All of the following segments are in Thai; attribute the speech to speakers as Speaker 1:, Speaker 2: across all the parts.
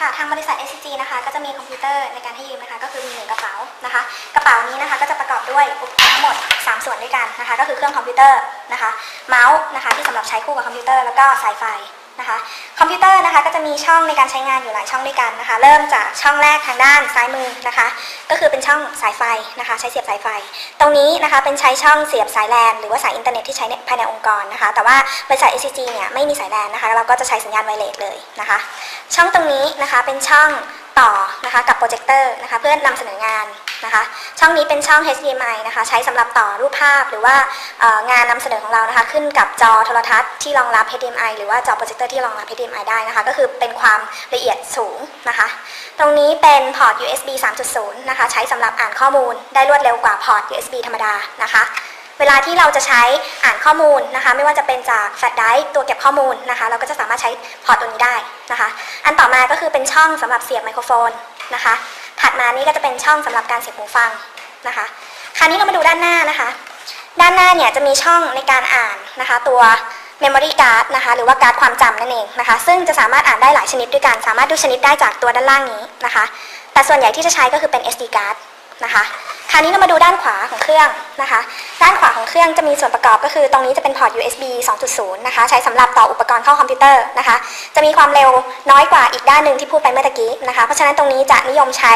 Speaker 1: ค่ะทางบริษัท SCG นะคะ ก็จะมีคอมพิวเตอร์ในการให้ยืมนะคะ ก็คือมีหนึ่งกระเป๋านะคะ กระเป๋านี้นะคะก็จะประกอบด้วยอุปกรณ์ทั้งหมด 3 ส่วนด้วยกันนะคะ ก็คือเครื่องคอมพิวเตอร์นะคะ เมาส์นะคะที่สำหรับใช้คู่กับคอมพิวเตอร์แล้วก็สายไฟ นะคะ คอมพิวเตอร์นะคะก็จะมีช่องในการใช้งานอยู่หลายช่องด้วยกันนะคะ เริ่มจากช่องแรกทางด้านซ้ายมือนะคะ ก็คือเป็นช่องสายไฟนะคะ ใช้เสียบสายไฟ ตรงนี้นะคะเป็นใช้ช่องเสียบสายแลนหรือว่าสายอินเทอร์เน็ตที่ใช้ในภายในองค์กรนะคะ แต่ว่าบริษัท ACG เนี่ยไม่มีสายแลนนะคะ เราก็จะใช้สัญญาณไวเลสเลยนะคะ ช่องตรงนี้นะคะเป็นช่อง ต่อนะคะกับโปรเจคเตอร์นะคะเพื่อนำเสนองานนะคะช่องนี้เป็นช่อง HDMI นะคะใช้สำหรับต่อรูปภาพหรือว่างานนำเสนอของเรานะคะขึ้นกับจอโทรทัศน์ที่รองรับ HDMI หรือว่าจอโปรเจคเตอร์ที่รองรับ HDMI ได้นะคะก็คือเป็นความละเอียดสูงนะคะตรงนี้เป็นพอร์ต USB 3.0 นะคะใช้สำหรับอ่านข้อมูลได้รวดเร็วกว่าพอร์ต USB ธรรมดานะคะ เวลาที่เราจะใช้อ่านข้อมูลนะคะ ไม่ว่าจะเป็นจากแฟลชไดรฟ์ตัวเก็บข้อมูลนะคะ เราก็จะสามารถใช้พอร์ตตัวนี้ได้นะคะ อันต่อมาก็คือเป็นช่องสำหรับเสียบไมโครโฟนนะคะ ถัดมานี่ก็จะเป็นช่องสำหรับการเสียบหูฟังนะคะ คราวนี้เรามาดูด้านหน้านะคะ ด้านหน้าเนี่ยจะมีช่องในการอ่านนะคะ ตัว memory card นะคะ หรือว่าการ์ดความจำนั่นเองนะคะ ซึ่งจะสามารถอ่านได้หลายชนิดด้วยกัน สามารถดูชนิดได้จากตัวด้านล่างนี้นะคะ แต่ส่วนใหญ่ที่จะใช้ก็คือเป็น SD card นะคะ คราวนี้เรามาดูด้านขวาของเครื่องนะคะ ด้านขวาของเครื่องจะมีส่วนประกอบก็คือ ตรงนี้จะเป็นพอร์ต USB 2.0 นะคะ ใช้สำหรับต่ออุปกรณ์เข้าคอมพิวเตอร์นะคะ จะมีความเร็วน้อยกว่าอีกด้านหนึ่งที่พูดไปเมื่อกี้นะคะ เพราะฉะนั้นตรงนี้จะนิยมใช้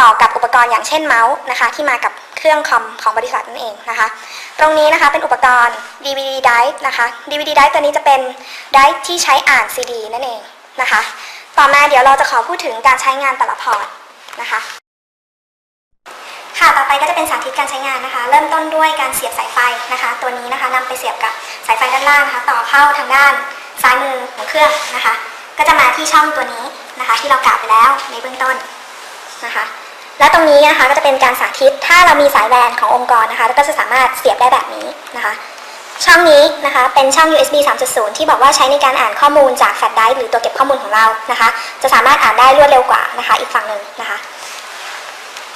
Speaker 1: ต่อกับอุปกรณ์อย่างเช่นเมาส์นะคะ ที่มากับเครื่องคอมของบริษัทนั่นเองนะคะ ตรงนี้นะคะเป็นอุปกรณ์ DVD drive นะคะ DVD drive ตัวนี้จะเป็น drive ที่ใช้อ่าน CD นั่นเองนะคะ ต่อมาเดี๋ยวเราจะขอพูดถึงการใช้งานแต่ละพอร์ตนะคะ ค่ะต่อไปก็จะเป็นสาธิตการใช้งานนะคะ เริ่มต้นด้วยการเสียบสายไฟนะคะ ตัวนี้นะคะนำไปเสียบกับสายไฟด้านล่างนะคะ ต่อเข้าทางด้านซ้ายมือของเครื่องนะคะ ก็จะมาที่ช่องตัวนี้นะคะ ที่เรากล่าวไปแล้วในเบื้องต้นนะคะ แล้วตรงนี้นะคะก็จะเป็นการสาธิตถ้าเรามีสายแลนขององค์กรนะคะก็จะสามารถเสียบได้แบบนี้นะคะ ช่องนี้นะคะเป็นช่อง USB 3.0 ที่บอกว่าใช้ในการอ่านข้อมูลจากแฟลชไดรฟ์หรือตัวเก็บข้อมูลของเรานะคะ จะสามารถอ่านได้รวดเร็วกว่านะคะ อีกฝั่งหนึ่งนะคะ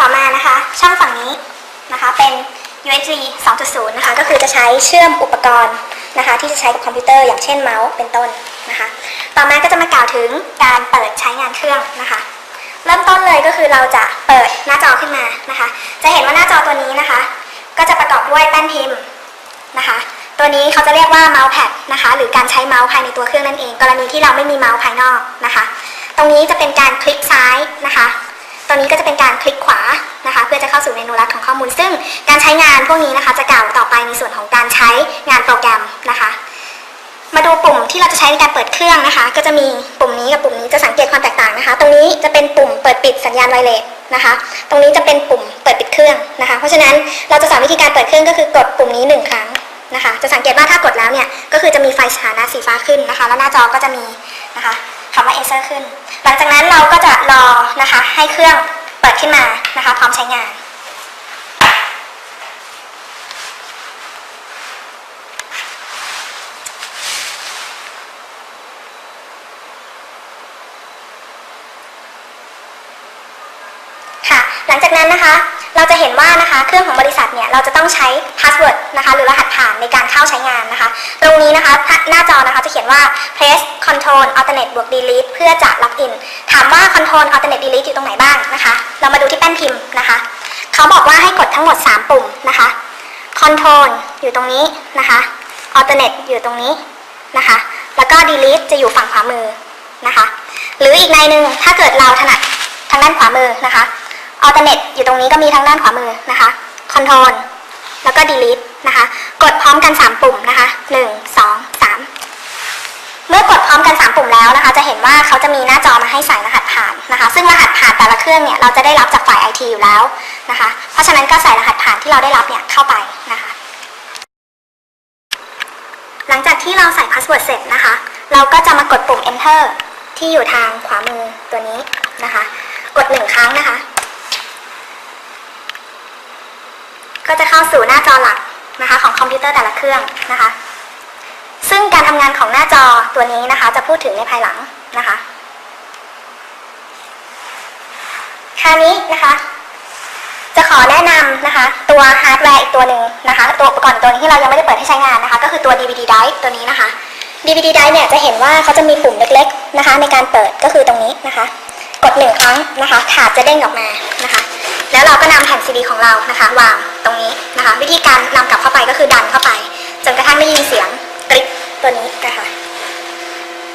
Speaker 1: ต่อมานะคะ ช่องฝั่งนี้นะคะเป็น USB 2.0 นะคะ ก็คือจะใช้เชื่อมอุปกรณ์นะคะ ที่จะใช้กับคอมพิวเตอร์อย่างเช่นเมาส์เป็นต้นนะคะ ต่อมาก็จะมากล่าวถึงการเปิดใช้งานเครื่องนะคะ เริ่มต้นเลยก็คือเราจะเปิดหน้าจอขึ้นมานะคะ จะเห็นว่าหน้าจอตัวนี้นะคะ ก็จะประกอบด้วยแป้นพิมพ์นะคะ ตัวนี้เขาจะเรียกว่าเมาส์แพดนะคะ หรือการใช้เมาส์ภายในตัวเครื่องนั่นเอง กรณีที่เราไม่มีเมาส์ภายนอกนะคะ ตรงนี้จะเป็นการคลิกซ้ายนะคะ ตรงนี้ก็จะเป็นการคลิกขวานะคะ เพื่อจะเข้าสู่เมนูลัดของข้อมูล ซึ่งการใช้งานพวกนี้นะคะ จะกล่าวต่อไปในส่วนของการใช้งานโปรแกรมนะคะ มาดูปุ่มที่เราจะใช้ในการเปิดเครื่องนะคะ ก็จะมีปุ่มนี้กับปุ่มนี้จะสังเกตความแตกต่างนะคะ ตรงนี้จะเป็นปุ่มเปิดปิดสัญญาณไวเลสนะคะ ตรงนี้จะเป็นปุ่มเปิดปิดเครื่องนะคะ เพราะฉะนั้นเราจะสอนวิธีการเปิดเครื่องก็คือกดปุ่มนี้หนึ่งครั้งนะคะ จะสังเกตว่าถ้ากดแล้วเนี่ยก็คือจะมีไฟสถานะสีฟ้าขึ้นนะคะ แล้วหน้าจอก็จะมีนะคะคำว่า Acer ขึ้น หลังจากนั้นเราก็จะรอนะคะให้เครื่องเปิดขึ้นมานะคะพร้อมใช้งาน ค่ะ หลังจากนั้นนะคะ เราจะเห็นว่านะคะเครื่องของบริษัทเนี่ยเราจะต้องใช้พาสเวิร์ดนะคะหรือรหัสผ่านในการเข้าใช้งานนะคะ ตรงนี้นะคะหน้าจอนะคะจะเขียนว่า press control alternate บวก delete เพื่อจะล็อกอินถามว่า control alternate delete อยู่ตรงไหนบ้างนะคะ เรามาดูที่แป้นพิมพ์นะคะ เขาบอกว่าให้กดทั้งหมด 3 ปุ่มนะคะ control อยู่ตรงนี้นะคะ alternate อยู่ตรงนี้นะคะ แล้วก็ delete จะอยู่ฝั่งขวามือนะคะ หรืออีกในหนึ่งถ้าเกิดเราถนัดทางด้านขวามือนะคะ alternate อยู่ตรงนี้ก็มีทางด้านขวามือนะคะ control แล้วก็ delete นะคะ กดพร้อมกัน 3 ปุ่มนะคะ 1 2 3 เมื่อกดพร้อมกัน 3 ปุ่มแล้วนะคะ จะเห็นว่าเขาจะมีหน้าจอมาให้ใส่รหัสผ่านนะคะ ซึ่งรหัสผ่านแต่ละเครื่องเนี่ยเราจะได้รับจากฝ่าย IT อยู่แล้วนะคะ เพราะฉะนั้นก็ใส่รหัสผ่านที่เราได้รับเนี่ยเข้าไปนะคะ หลังจากที่เราใส่พาสเวิร์ดเสร็จนะคะ เราก็จะมากดปุ่ม enter ที่อยู่ทางขวามือตัวนี้นะคะ กดหนึ่งครั้งนะคะ ก็จะเข้าสู่หน้าจอหลักนะคะของคอมพิวเตอร์แต่ละเครื่องนะคะ ซึ่งการทำงานของหน้าจอตัวนี้นะคะ จะพูดถึงในภายหลังนะคะคราวนี้นะคะ จะขอแนะนำนะคะ ตัวฮาร์ดแวร์อีกตัวหนึ่งนะคะ ตัวอุปกรณ์ตัวนี้ที่เรายังไม่ได้เปิดให้ใช้งานนะคะ ก็คือตัว DVD drive ตัวนี้นะคะ DVD drive เนี่ยจะเห็นว่าเขาจะมีปุ่มเล็ก ๆนะคะ ในการเปิดก็คือตรงนี้นะคะ กดหนึ่งครั้งนะคะถาดจะเด้งออกมานะคะ แล้วเราก็นำแผ่นซีดีของเรานะคะวางตรงนี้นะคะ วิธีการนำกลับเข้าไปก็คือดันเข้าไป จนกระทั่งได้ยินเสียงกริ๊กตัวนี้นะคะ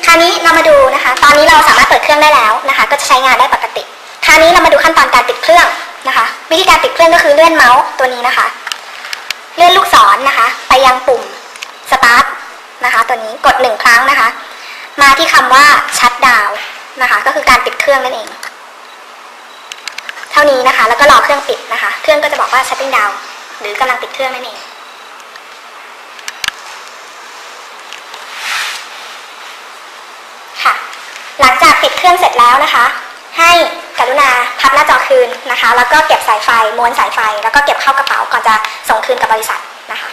Speaker 1: คราวนี้เรามาดูนะคะ ตอนนี้เราสามารถเปิดเครื่องได้แล้วนะคะ ก็จะใช้งานได้ปกติ คราวนี้เรามาดูขั้นตอนการติดเครื่องนะคะ วิธีการติดเครื่องก็คือเลื่อนเมาส์ตัวนี้นะคะ เลื่อนลูกศรนะคะ ไปยังปุ่มสตาร์ทนะคะ ตัวนี้กดหนึ่งครั้งนะคะ มาที่คำว่าชัดดาวนะคะ ก็คือการปิดเครื่องนั่นเอง ท่านี้นะคะ แล้วก็รอเครื่องปิดนะคะ เครื่องก็จะบอกว่า shutting down หรือกำลังปิดเครื่องนั่นเองค่ะ หลังจากปิดเครื่องเสร็จแล้วนะคะ ให้กรุณาพับหน้าจอคืนนะคะ แล้วก็เก็บสายไฟ ม้วนสายไฟ แล้วก็เก็บเข้ากระเป๋าก่อนจะส่งคืนกับบริษัทนะคะ